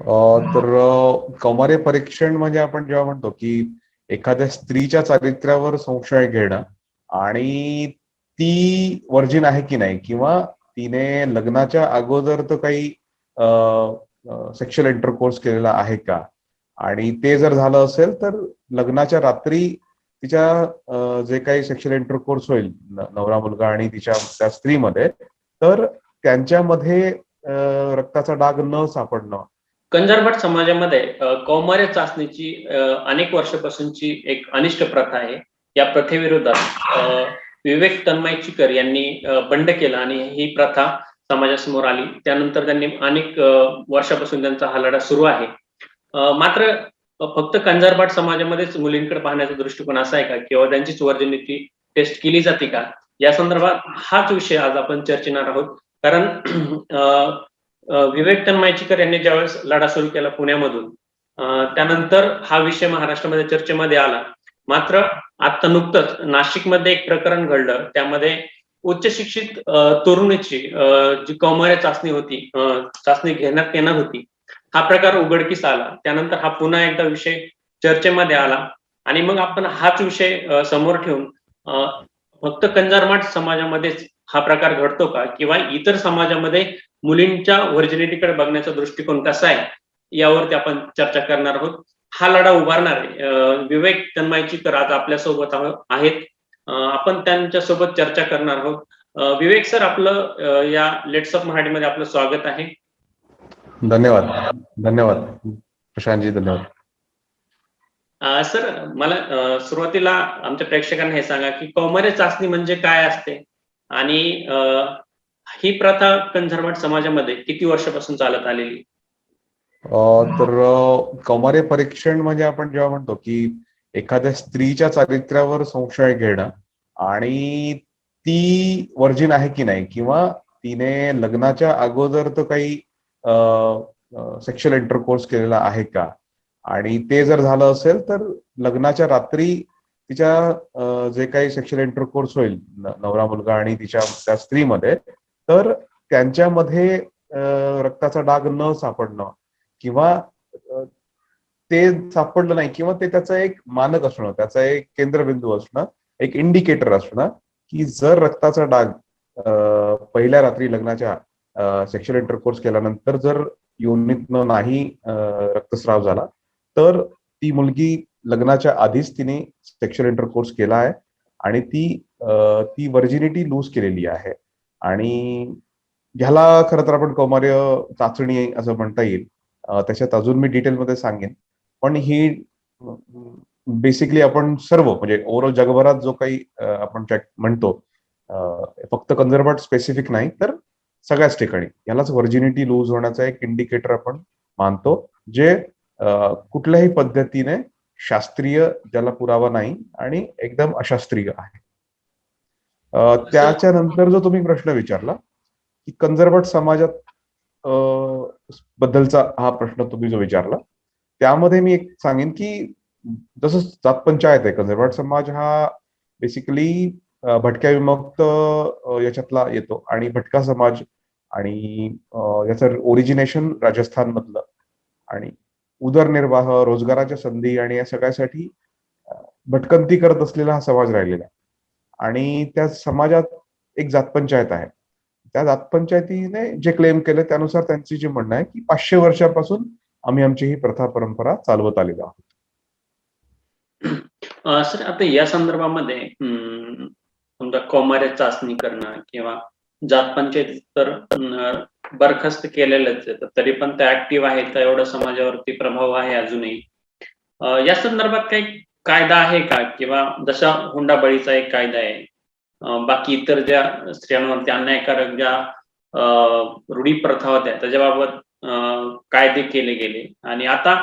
तर कौमार्य परीक्षण म्हणजे आपण जेव्हा म्हणतो की एखाद्या स्त्रीच्या चारित्र्यावर संशय घेणं आणि ती वर्जिन आहे की नाही किंवा तिने लग्नाच्या अगोदर तर काही सेक्शुअल इंटरकोर्स केलेला आहे का? आणि ते जर झालं असेल तर लग्नाच्या रात्री तिच्या जे काही सेक्शुअल इंटरकोर्स होईल नवरा मुलगा आणि तिच्या त्या स्त्रीमध्ये तर त्यांच्यामध्ये रक्ताचा डाग न सापडणं कंजारभाट समाजामध्ये कौमार्य चाचणीची अनेक वर्षापासूनची एक अनिष्ट प्रथा आहे. या प्रथेविरोधात विवेक तन्मय चिकर यांनी बंड केला आणि ही प्रथा समाजासमोर आली. त्यानंतर त्यांनी अनेक वर्षापासून त्यांचा हा लढा सुरू आहे. मात्र फक्त कंजारभाट समाजामध्येच मुलींकडे पाहण्याचा दृष्टिकोन असा आहे का? किंवा त्यांचीच वर्जनीती टेस्ट केली जाते का? या संदर्भात हाच विषय आज आपण चर्चेणार आहोत. कारण विवेक तन्मायचीकर यांनी ज्यावेळेस लढा सुरू केला पुण्यामधून त्यानंतर हा विषय महाराष्ट्रामध्ये चर्चेमध्ये आला. मात्र आता नुकतंच नाशिकमध्ये एक प्रकरण घडलं. त्यामध्ये उच्च शिक्षित तरुणीची जी कौमार्य चाचणी होती चाचणी घेण्यात येणार होती हा प्रकार उघडकीस आला. त्यानंतर हा पुन्हा एकदा विषय चर्चेमध्ये आला. आणि मग आपण हाच विषय समोर ठेवून फक्त कंजारमाट समाजामध्येच हा प्रकार घडतो का? किंवा इतर समाजामध्ये मुलींच्या व्हर्जिनिटीकडे बघण्याचा दृष्टिकोन कसा आहे यावरती आपण चर्चा करणार आहोत. हा लढा उभारणारे विवेक तन्मायचीकर आज आपल्यासोबत आहेत. आपण त्यांच्यासोबत चर्चा करणार आहोत. विवेक सर आपलं या लेट्स ऑफ मराठीमध्ये आपलं स्वागत आहे. धन्यवाद. धन्यवाद. प्रशांतजी धन्यवाद. सर मला सुरुवातीला आमच्या प्रेक्षकांना हे सांगा की कौमार्य चाचणी म्हणजे काय असते? आणि ही प्रथा कंझर्वाट समाजामध्ये किती वर्षापासून चालत आलेली? तर कौमार्य परीक्षण म्हणजे आपण जेव्हा म्हणतो की एखाद्या स्त्रीच्या चारित्र्यावर संशय घेणं आणि ती वर्जिन आहे की नाही किंवा तिने लग्नाच्या अगोदर तर काही सेक्शुअल इंटरकोर्स केलेला आहे का? आणि ते जर झालं असेल तर लग्नाच्या रात्री तिच्या जे काही सेक्शुअल इंटरकोर्स होईल नवरा मुलगा आणि तिच्या त्या स्त्रीमध्ये तर त्यांच्यामध्ये रक्ताचा डाग न सापडणं किंवा ते सापडलं नाही किंवा ते त्याचं एक मानक असणं त्याचा एक केंद्रबिंदू असणं एक इंडिकेटर असणं की जर रक्ताचा डाग अ, पहिल्या रात्री लग्नाच्या सेक्शुअल इंटरकोर्स केल्यानंतर जर योनीतनं नाही रक्तस्राव झाला तर ती मुलगी लग्नाच्या आधीच तिने सेक्शुअल इंटरकोर्स केला आहे आणि ती ती व्हर्जिनिटी लूज केलेली आहे. आणि ह्याला खरं तर आपण कौमार्य चाचणी असं म्हणता येईल. त्याच्यात अजून मी डिटेलमध्ये सांगेन. पण ही बेसिकली आपण सर्व म्हणजे ओव्हरऑल जगभरात जो काही आपण म्हणतो फक्त कंझर्वाट स्पेसिफिक नाही तर सगळ्याच ठिकाणी. यालाच व्हर्जिनिटी लूज होण्याचा एक इंडिकेटर आपण मानतो जे कुठल्याही पद्धतीने शास्त्रीय ज्याला पुरावा नाही आणि एकदम अशास्त्रीय आहे. त्याच्यानंतर जो तुम्ही प्रश्न विचारला की कंझर्वाट समाजात बद्दलचा हा प्रश्न तुम्ही जो विचारला त्यामध्ये मी एक सांगेन की जसं जात पंचायत आहे कंझर्वाट समाज हा बेसिकली भटक्या विमुक्त याच्यातला येतो आणि भटका समाज आणि याचं ओरिजिनेशन राजस्थान मधलं आणि उदरनिर्वाह रोजगाराच्या संधी आणि या सगळ्यासाठी भटकंती करत असलेला हा समाज राहिलेला आणि त्या समाजात एक जातपंचायत आहे. त्या जातपंचायतीने जे क्लेम केले त्यानुसार त्यांची जी म्हणणं आहे की पाचशे वर्षापासून आम्ही आमची ही प्रथा परंपरा चालवत आलेलो आहोत. सर आता या संदर्भामध्ये समजा कौमार्य चाचणी करणं किंवा जात पंचायत तर बरखास्त केलेलंच आहे तर तरी पण त्या ऍक्टिव्ह आहेत तर एवढा समाजावरती प्रभाव आहे अजूनही. या संदर्भात काही कायदा आहे का? किंवा जसा हुंडाबळीचा एक कायदा आहे. बाकी इतर ज्या स्त्रियांवरती अन्यायकारक ज्या रूढी प्रथा होत्या त्याच्याबाबत कायदे केले गेले. आणि आता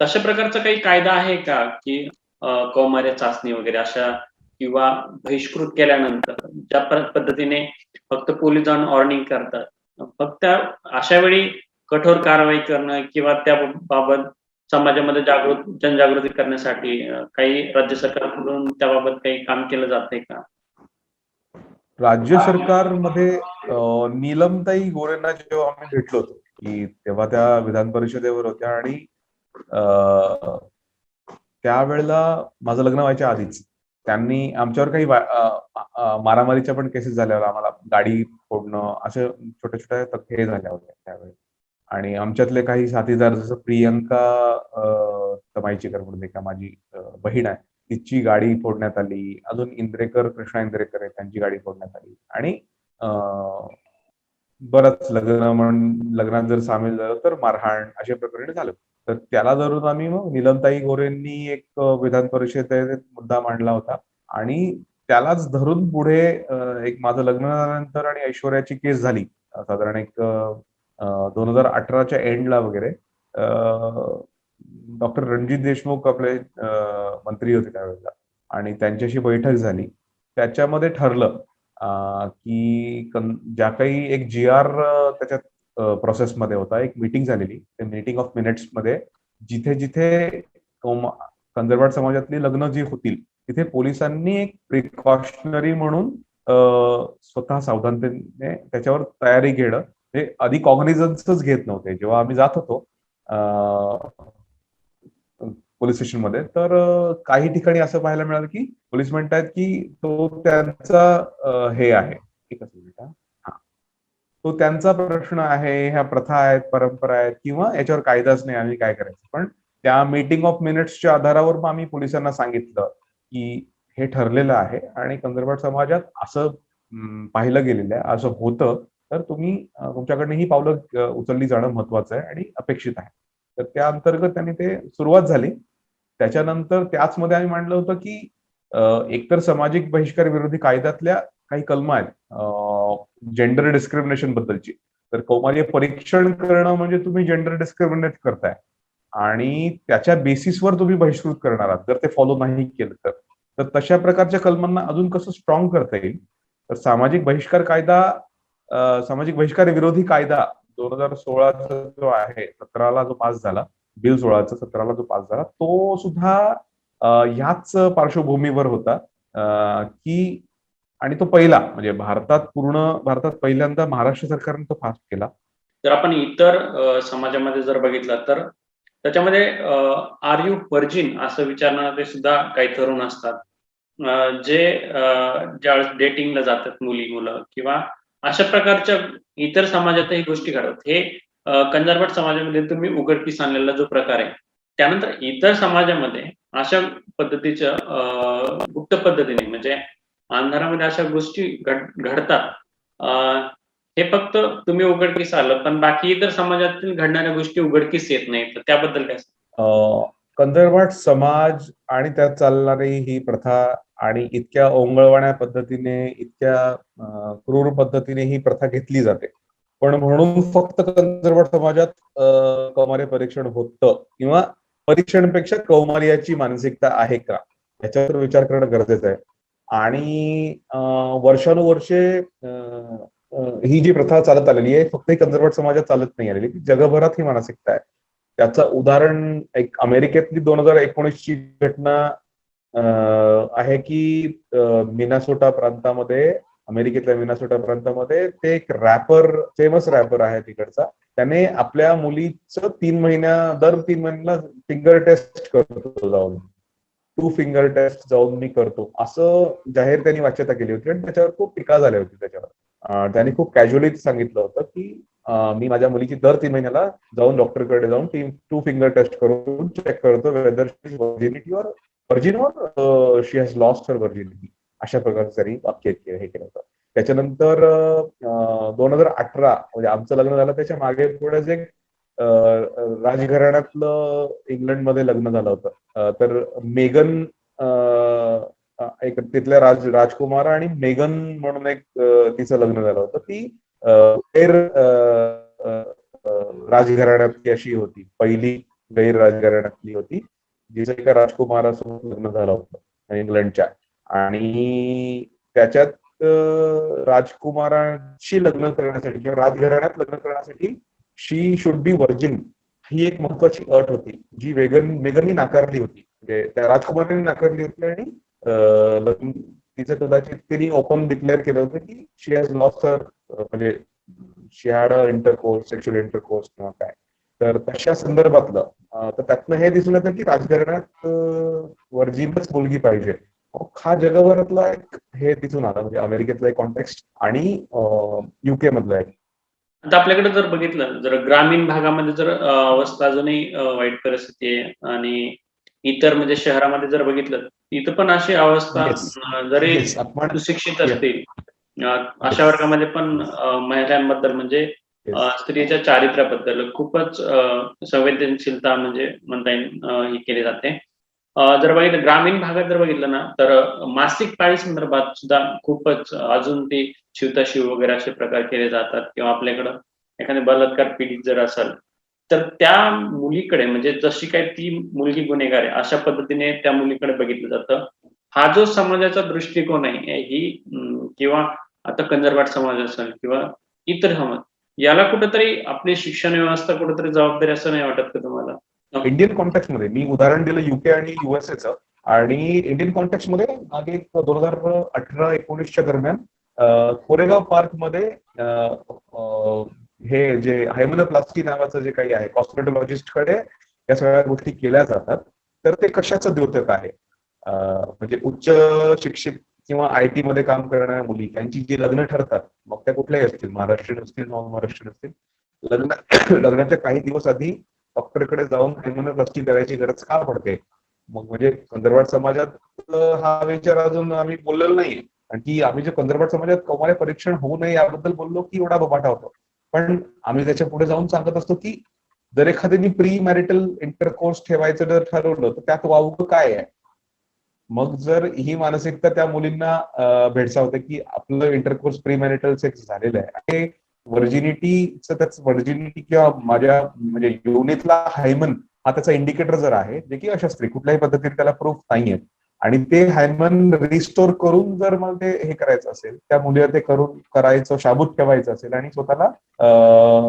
तशा प्रकारचा काही कायदा आहे का? की कौमार्य चाचणी वगैरे अशा किंवा बहिष्कृत केल्यानंतर ज्या पद्धतीने फक्त पोलीस जाऊन ऑर्निंग करतात फक्त अशा वेळी कठोर कारवाई करणं किंवा त्या बाबत समाजामध्ये जागृत जनजागृती करण्यासाठी काही राज्य सरकारकडून त्याबाबत काही काम केलं जातंय का? राज्य सरकारमध्ये नीलमताई गोरेंना जेव्हा आम्ही भेटलो होतो की तेव्हा त्या विधान परिषदेवर होत्या आणि त्यावेळेला माझं लग्न व्हायच्या आधीच. त्यांनी आमच्यावर काही मारामारीच्या पण केसेस झाल्यावर आम्हाला गाडी फोडणं अशा छोट्या छोट्या तक- हे झाल्या होत्या त्यावेळेस आणि आमच्यातले काही साथीदार जसं प्रियंका अं, तमाईचीकर म्हणून माझी बहीण आहे. तिची गाडी फोडण्यात आली. अजून इंद्रेकर कृष्णा इंद्रेकर आहे त्यांची गाडी फोडण्यात आली. आणि बरंच लग्न म्हण लग्नात जर सामील झालं तर मारहाण अशा प्रकरणी झालं. तर त्याला धरून आम्ही मग निलमताई गोरेंनी एक विधान परिषदेत मुद्दा मांडला होता. आणि त्यालाच धरून पुढे एक माझं लग्न झाल्यानंतर आणि ऐश्वर्याची केस झाली. साधारण एक दोन हजार अठराच्या एंडला वगैरे डॉक्टर रणजित देशमुख आपले मंत्री होते त्यावेळेला. आणि त्यांच्याशी बैठक झाली. त्याच्यामध्ये ठरलं की ज्या काही एक जी आर त्याच्यात प्रोसेसमध्ये होता एक मीटिंग झालेली. ते मीटिंग ऑफ मिनिट्समध्ये जिथे जिथे कौम- कंजरवाड समाजातली लग्न जी होतील तिथे पोलिसांनी एक प्रिकॉशनरी म्हणून स्वतः सावधानतेने त्याच्यावर तयारी घेणं हे आधी कॉग्निझन्सच घेत नव्हते. जेव्हा आम्ही जात होतो पोलीस स्टेशनमध्ये तर काही ठिकाणी असं पाहायला मिळालं की पोलीस म्हणतात की तो त्यांचा हे आहे. एकच हा. तो त्यांचा प्रश्न आहे ह्या प्रथा आहेत परंपरा आहेत किंवा याच्यावर कायदाच नाही आम्ही काय करायचं? पण त्या मीटिंग ऑफ मिनिट्सच्या आधारावर मग आम्ही पोलिसांना सांगितलं की हे ठरलेलं आहे आणि कंजरवाड समाजात असं पाहिलं गेलेलं आहे असं होतं. तर तुम्ही तुमच्याकडनं ही पावलं उचलली जाणं महत्वाचं आहे आणि अपेक्षित आहे. तर त्या अंतर्गत त्यांनी ते सुरुवात झाली. त्याच्यानंतर त्याच मध्ये आम्ही मांडलं होतं की एकतर सामाजिक बहिष्कार विरोधी कायद्यातल्या काही कलम आहेत जेंडर डिस्क्रिमिनेशन बद्दलची. तर कौमार्य परीक्षण करणं म्हणजे तुम्ही जेंडर डिस्क्रिमिनेट करताय. आणि त्याच्या बेसिसवर तुम्ही बहिष्कृत करणार आहात. जर ते फॉलो नाही केलं तर. तर तशा प्रकारच्या कलमांना अजून कसं स्ट्रॉंग करता येईल? तर सामाजिक बहिष्कार कायदा सामाजिक बहिष्कार विरोधी कायदा दोन हजार सोळाचा जो आहे सतराला जो पास झाला बिल सोळाचा सतराला जो पास झाला तो सुद्धा ह्याच पार्श्वभूमीवर होता. की आणि तो पहिला म्हणजे भारतात पूर्ण भारतात पहिल्यांदा महाराष्ट्र सरकारने तो पास केला. जर आपण इतर समाजामध्ये जर बघितलं तर त्याच्यामध्ये आर यू वर्जिन असं विचारणारे सुद्धा काही तरुण असतात. जे ज्या ज्यावेळेस डेटिंगला जातात मुली मुलं किंवा अशा प्रकारच्या इतर समाजातही गोष्टी घडतात. हे अ, कंजारवाड समाजामध्ये तुम्ही उघडकीस आणलेला जो प्रकार आहे त्यानंतर इतर समाजामध्ये अशा पद्धतीच्या गुप्त पद्धतीने म्हणजे अंधारामध्ये अशा गोष्टी घडतात हे फक्त तुम्ही उघडकीस आलं पण बाकी इतर समाजातील घडणाऱ्या गोष्टी उघडकीस येत नाहीत. तर त्याबद्दल काय कंदरवाट समाज आणि त्यात चालणारी ही प्रथा आणि इतक्या ओंगळवाण्या पद्धतीने इतक्या क्रूर पद्धतीने ही प्रथा घेतली जाते. पण म्हणून फक्त कंदरवाट समाजात कौमार्य परीक्षण होतं किंवा परीक्षणपेक्षा कौमार्याची मानसिकता आहे का? याच्यावर विचार करणं गरजेचं आहे. आणि वर्षानुवर्षे ही जी प्रथा चालत आलेली आहे फक्त ही समाजात चालत नाही आलेली. जगभरात ही मानसिकता आहे. त्याचं उदाहरण एक अमेरिकेतली दोन हजार एकोणीसची घटना आहे की मिनासोटा प्रांतामध्ये अमेरिकेतल्या मिनासोटा प्रांतामध्ये ते एक रॅपर फेमस रॅपर आहे तिकडचा. त्याने आपल्या मुलीचं तीन महिन्या दर तीन महिन्याला फिंगर टेस्ट करतो जाऊन. टू फिंगर टेस्ट जाऊन मी करतो. असं जाहीर त्यांनी वाच्यता केली होती आणि त्याच्यावर खूप टीका झाली होती त्याच्यावर. त्यांनी खूप कॅज्युअली सांगितलं होतं की मी माझ्या मुलीची दर तीन महिन्याला जाऊन डॉक्टरकडे जाऊन ती टू फिंगर टेस्ट करून चेक करतो whether virginity or virgin or she has lost her virginity अशा प्रकारचं त्यांनी वाक्य हे केलं होतं. त्याच्यानंतर दोन हजार अठरा म्हणजे आमचं लग्न झालं त्याच्यामागे पुढेच एक राजघराण्यातलं इंग्लंडमध्ये लग्न झालं होतं. तर मेगन एक तिथल्या राज राजकुमार आणि मेगन म्हणून एक तिचं लग्न झालं होतं. ती गैर राजघराण्यातली अशी होती. पहिली गैर राजघराण्यातली होती जिचं एका राजकुमारासोबत लग्न झालं होतं इंग्लंडच्या. आणि त्याच्यात अं, राजकुमाराशी लग्न करण्यासाठी किंवा राजघराण्यात लग्न करण्यासाठी शी शुड बी वर्जिन ही एक महत्वाची अट होती जी वेगन मेगननी नाकारली होती. म्हणजे त्या राजकुमारांनी नाकारली होती आणि तिचं कदाचित तिने ओपन डिक्लेअर केलं होतं की शी हॅज लॉस्ट हर म्हणजे she had intercourse sexual intercourse किंवा काय. तर तशा संदर्भातलं तर त्यातनं हे दिसून येतं की राजकारणात वर्जिनच मुलगी पाहिजे. हा जगभरातला एक हे दिसून आलं म्हणजे अमेरिकेतला एक कॉन्टेक्स्ट आणि युके मधला एक. आता आपल्याकडे जर बघितलं जर ग्रामीण भागामध्ये जर अवस्था अजूनही वाईट परिस्थिती आहे आणि इतर म्हणजे शहरामध्ये जर बघितलं इथं पण अशी अवस्था जरी सुशिक्षित असतील अशा वर्गामध्ये पण महिलांबद्दल म्हणजे स्त्रीच्या चारित्र्याबद्दल खूपच संवेदनशीलता म्हणजे म्हणता येईल ही केली जाते. जर बघितलं ग्रामीण भागात जर बघितलं ना तर मासिक पाळी संदर्भात सुद्धा खूपच अजून ती शिवताशिव वगैरे असे प्रकार केले जातात. किंवा आपल्याकडं एखादी बलात्कार पीडित जर असेल तर त्या मुलीकडे म्हणजे जशी काय ती मुलगी गुन्हेगार आहे अशा पद्धतीने त्या मुलीकडे बघितलं जातं. हा जो समाजाचा दृष्टिकोन आहे ही किंवा आता कंजरवाट समाज असेल किंवा इतर समाज याला कुठेतरी आपली शिक्षण व्यवस्था कुठेतरी जबाबदारी असं नाही वाटत का तुम्हाला? इंडियन कॉन्टॅक्टमध्ये मी उदाहरण दिलं युके आणि युएसएचं आणि इंडियन कॉन्टॅक्टमध्ये मागे दोन हजार अठरा एकोणीसच्या दरम्यान कोरेगाव पार्कमध्ये हे जे हायमोनोप्लास्टी नावाचं जे काही आहे कॉस्मेटोलॉजिस्टकडे या सगळ्या गोष्टी केल्या जातात. तर ते कशाचं द्योतक आहे? म्हणजे उच्च शिक्षित किंवा आय टी मध्ये काम करणाऱ्या मुली त्यांची जी लग्न ठरतात मग त्या कुठल्याही असतील महाराष्ट्रीयन असतील नॉन महाराष्ट्रीयन असतील लग्न लग्नाच्या काही दिवस आधी डॉक्टरकडे जाऊन हेमोनोप्लास्टी करायची गरज का पडते? मग म्हणजे कंदरवाड समाजात हा विचार अजून आम्ही बोललेलो नाहीये. आणि की आम्ही जे कंदरवाड समाजात कौमार्य परीक्षण होऊ नये याबद्दल बोललो की एवढा बबाटा होतो. पण आम्ही त्याच्या पुढे जाऊन सांगत असतो की जर एखाद्याने प्री मॅरिटल इंटरकोर्स ठेवायचं जर ठरवलं तर त्यात वावग काय आहे? मग जर ही मानसिकता त्या मुलींना भेडसावते की आपलं इंटरकोर्स प्री मॅरिटल सेक्स झालेलं आहे. आणि व्हर्जिनिटीचं त्याच व्हर्जिनिटी किंवा माझ्या म्हणजे युनिटला हायमन हा त्याचा इंडिकेटर जर आहे जे की अशस्त्री कुठल्याही पद्धतीने त्याला प्रूफ नाहीये. आणि ते हायमन रिस्टोर करून जर मग ते हे करायचं असेल त्या मुलीला ते करून करायचं शाबूत ठेवायचं असेल आणि स्वतःला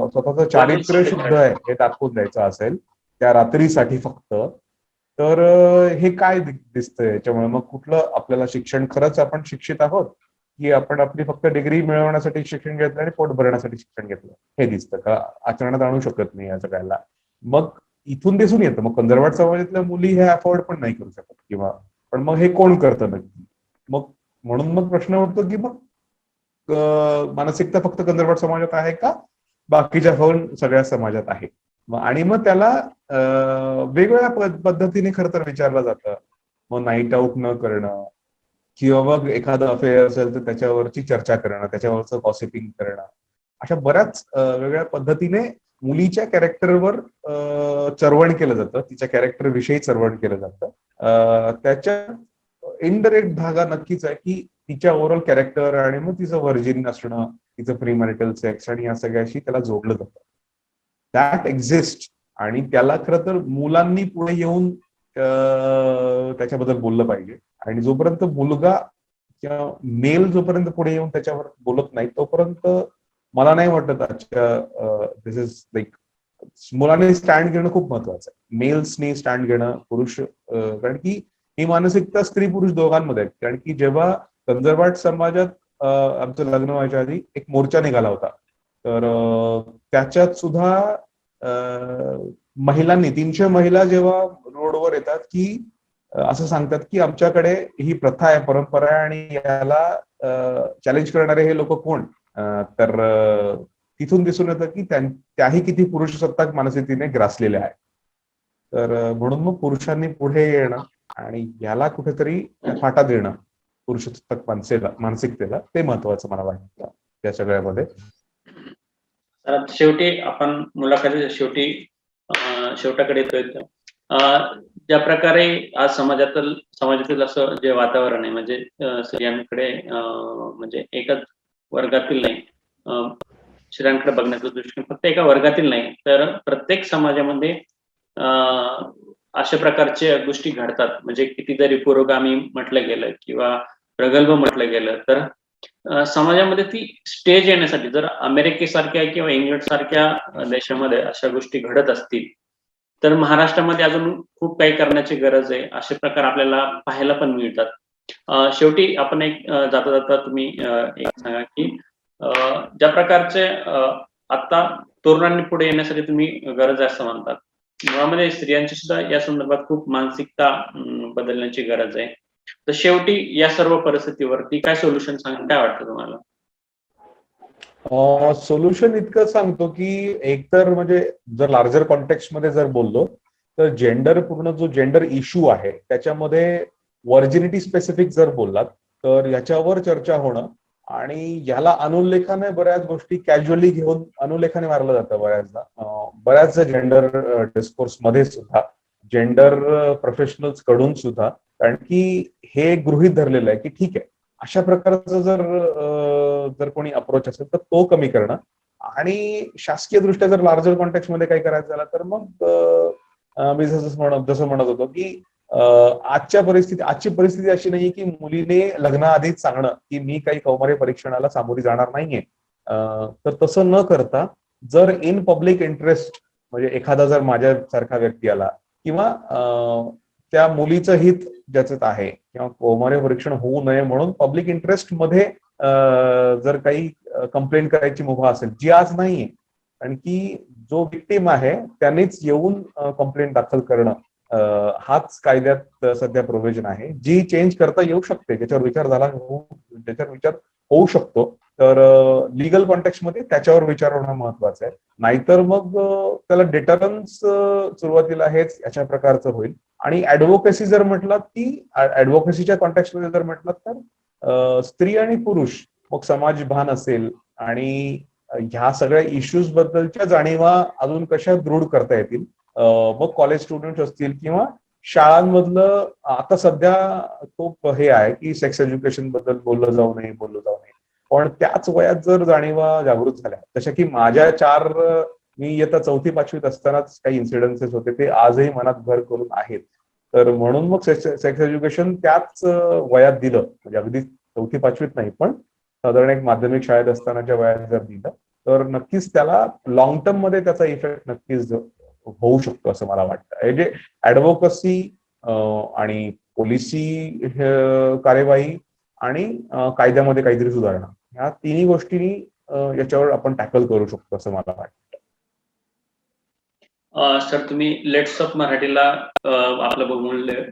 स्वतःचं चारित्र्य शुद्ध आहे हे दाखवून द्यायचं असेल त्या रात्रीसाठी फक्त तर हे काय दिसतंय याच्यामुळे? मग कुठलं आपल्याला शिक्षण? खरंच आपण शिक्षित आहोत की आपण आपली फक्त डिग्री मिळवण्यासाठी शिक्षण घेतलं आणि पोट भरण्यासाठी शिक्षण घेतलं? हे दिसतं. का आचरणात आणू शकत नाही या सगळ्याला मग इथून दिसून येतं. मग कंदरवाड समाजातल्या मुली हे अफोर्ड पण नाही करू शकत किंवा पण मग हे कोण करतं नक्की? मग म्हणून मग प्रश्न उठतो की मग मानसिकता फक्त कंदरवाड समाजात आहे का? बाकीच्या होऊन सगळ्या समाजात आहे. मग आणि मग त्याला वेगवेगळ्या पद्धतीने खरं तर विचारलं जातं. मग नाईट आऊट न करणं किंवा मग एखादं अफेअर असेल तर त्याच्यावरची चर्चा करणं त्याच्यावरचं गॉसिपिंग करणं. अशा बऱ्याच वेगळ्या पद्धतीने मुलीच्या कॅरेक्टरवर चरवण केलं जातं. तिच्या कॅरेक्टर विषयी चरवण केलं जातं. त्याच्या इनडायरेक्ट धागा नक्कीच आहे की तिच्या ओव्हरऑल कॅरेक्टर आणि मग तिचं व्हर्जिन असणं तिचं प्री मॅरिटल सेक्स आणि या सगळ्याशी त्याला जोडलं जातं. दॅट एक्झिस्ट आणि त्याला खरं तर मुलांनी पुढे येऊन त्याच्याबद्दल बोललं पाहिजे. आणि जोपर्यंत मुलगा किंवा मेल जोपर्यंत पुढे येऊन त्याच्यावर बोलत नाही तोपर्यंत मला नाही वाटत आजच्या दिस इज लाईक मुलांनी स्टँड घेणं खूप महत्वाचं आहे. मेल्सनी स्टँड घेणं पुरुष कारण की ही मानसिकता स्त्री पुरुष दोघांमध्ये आहे कारण की जेव्हा कंजरवाट समाजात आमचं लग्न व्हायच्या आधी एक मोर्चा निघाला होता. तर त्याच्यात सुद्धा महिलांनी तीनशे महिला जेव्हा रोडवर येतात की असं सांगतात की आमच्याकडे ही प्रथा आहे परंपरा आहे आणि याला चॅलेंज करणारे हे लोक कोण? तर तिथून दिसून येतं की त्याही किती पुरुषसत्ताक मानसिकतेने ग्रासलेल्या आहेत. तर म्हणून मग पुरुषांनी पुढे येणं आणि याला कुठेतरी फाटा देणं पुरुषसत्ताक मानसेला मानसिकतेला ते महत्वाचं मला वाटतं या सगळ्यामध्ये. तर शेवटी आपण मुलाखती शेवटी शेवटाकडे येतोय. ज्या प्रकारे आज समाजातील समाजातील असं जे वातावरण आहे म्हणजे स्त्रियांकडे म्हणजे एकच वर्गातील नाही. स्त्रियांकडे बघण्याचा दृष्टीने फक्त एका वर्गातील नाही तर प्रत्येक समाजामध्ये अशा प्रकारच्या गोष्टी घडतात. म्हणजे किती जरी पुरोगामी म्हटलं गेलं किंवा प्रगल्भ म्हटलं गेलं तर समाजामध्ये ती स्टेज येण्यासाठी जर अमेरिकेसारख्या किंवा इंग्लंड सारख्या देशामध्ये अशा गोष्टी घडत असतील तर महाराष्ट्रामध्ये अजून खूप काही करण्याची गरज आहे. असे प्रकार आपल्याला पाहायला पण मिळतात. शेवटी आपण एक जाता जाता तुम्ही एक सांगा की ज्या प्रकारचे आता तरुणांनी पुढे येण्यासाठी तुम्ही गरज आहे असं म्हणतात मुळामध्ये स्त्रियांची सुद्धा या संदर्भात खूप मानसिकता बदलण्याची गरज आहे. तर शेवटी या सर्व परिस्थितीवरती काय सोल्युशन सांग काय वाटतं तुम्हाला? सोल्युशन इतकं सांगतो की एकतर म्हणजे जर लार्जर कॉन्टेक्स्टमध्ये जर बोललो तर जेंडर पूर्ण जो जेंडर इश्यू आहे त्याच्यामध्ये व्हर्जिनिटी स्पेसिफिक जर बोललात तर याच्यावर चर्चा होणं आणि याला अनुलेखाने बऱ्याच गोष्टी कॅज्युअली घेऊन अनुलेखाने मारलं जातं बऱ्याचदा. बऱ्याचदा बऱ्याच जेंडर डिस्कोर्समध्ये सुद्धा जेंडर प्रोफेशनल्सकडून सुद्धा कारण की हे गृहित धरलेलं आहे की ठीक आहे अशा प्रकारचं जर जर कोणी अप्रोच असेल तर तो कमी करणं आणि शासकीय दृष्ट्या जर लार्जर कॉन्टॅक्टमध्ये काही करायचं झालं तर मग मी जसं म्हणत जसं म्हणत होतो की आजच्या परिस्थिती आजची परिस्थिती अशी नाहीये की मुलीने लग्नाआधीच सांगणं की मी काही कौमार्य परीक्षणाला सामोरी जाणार नाहीये. तर तसं न करता जर इन पब्लिक इंटरेस्ट म्हणजे एखादा जर माझ्यासारखा व्यक्ती आला किंवा त्या मुलीचं हित ज्याच्यात आहे किंवा कौमार्य परीक्षण होऊ नये म्हणून पब्लिक इंटरेस्टमध्ये जर काही कंप्लेंट करायची मुभा असेल जी आज नाहीये कारण की जो विक्टीम आहे त्यांनीच येऊन कंप्लेंट दाखल करणं हाच कायद्यात सध्या प्रोव्हिजन आहे. जी चेंज करता येऊ शकते ज्याच्यावर विचार झाला ज्याच्यावर विचार होऊ शकतो तर लिगल कॉन्टेक्स्टमध्ये त्याच्यावर विचार होणं महत्वाचं आहे. नाहीतर मग त्याला डिटरन्स सुरुवातीला हेच अशा प्रकारचं होईल. आणि ऍडव्होकेसी जर म्हटलं की ऍडव्होकेसीच्या कॉन्टेक्स्टमध्ये जर म्हटलं तर स्त्री आणि पुरुष मग समाज भान असेल आणि ह्या सगळ्या इश्यूज बद्दलच्या जाणीवा अजून कशा दृढ करता येतील मग कॉलेज स्टुडंट असतील किंवा शाळांमधलं आता सध्या खूप हे आहे की सेक्स एज्युकेशनबद्दल बोललं जाऊ नये बोललं जाऊ नये. पण त्याच वयात जर जाणीवा जागृत झाल्या जशा की माझ्या चार मी इयत्ता चौथी पाचवीत असतानाच काही इन्सिडेन्सेस होते ते आजही मनात घर करून आहेत. तर म्हणून मग सेक्स एज्युकेशन त्याच वयात दिलं. म्हणजे अगदी चौथी पाचवीत नाही पण साधारण एक माध्यमिक शाळेत असतानाच्या वयात जर दिलं तर नक्कीच त्याला लॉंग टर्ममध्ये त्याचा इफेक्ट नक्कीच होऊ शकतो असं मला वाटतं. म्हणजे ऍडव्होकसी आणि पोलिसी कार्यवाही आणि कायद्यामध्ये काहीतरी सुधारणा ह्या तिन्ही गोष्टींनी याच्यावर आपण टॅकल करू शकतो असं मला वाटतं. सर तुम्ही लेट्स ऑफ मराठीला आपलं आपला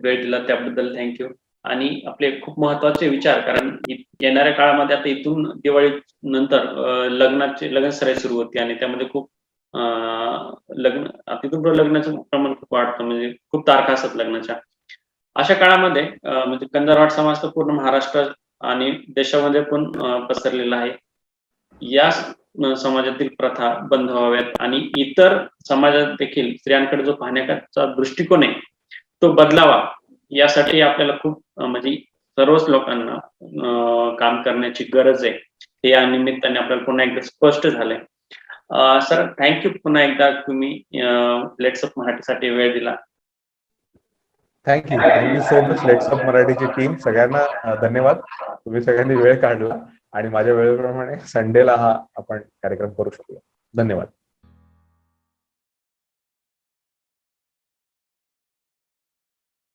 वेळ दिला त्याबद्दल थँक्यू आणि आपले खूप महत्त्वाचे विचार कारण येणाऱ्या काळामध्ये आता इथून दिवाळी नंतर लग्नाचे लग्न सराई सुरू होते आणि त्यामध्ये खूप लग्न तिथून पुढे लग्नाचं प्रमाण खूप वाढतं म्हणजे खूप तारखा असतात लग्नाच्या. अशा काळामध्ये म्हणजे कंदरवाट समाज तर पूर्ण महाराष्ट्र आणि देशामध्ये पण पसरलेला आहे. या समाजातील प्रथा बंद व्हाव्यात आणि इतर समाजात देखील स्त्रियांकडे जो पाहण्याचा दृष्टिकोन आहे तो बदलावा यासाठी आपल्याला खूप म्हणजे सर्वच लोकांना काम करण्याची गरज आहे. हे या निमित्ताने आपल्याला पुन्हा एकदा स्पष्ट झालंय. सर थँक्यू पुन्हा एकदा तुम्ही लेट्स ऑफ मराठीसाठी वेळ दिला. Thank you thank you so much let's off मराठीची टीम सगळ्यांना धन्यवाद. तुम्ही सगळ्यांनी वेळ काढला आणि माझ्या वेळेप्रमाणे संडेला हा आपण कार्यक्रम करू शकलो. धन्यवाद.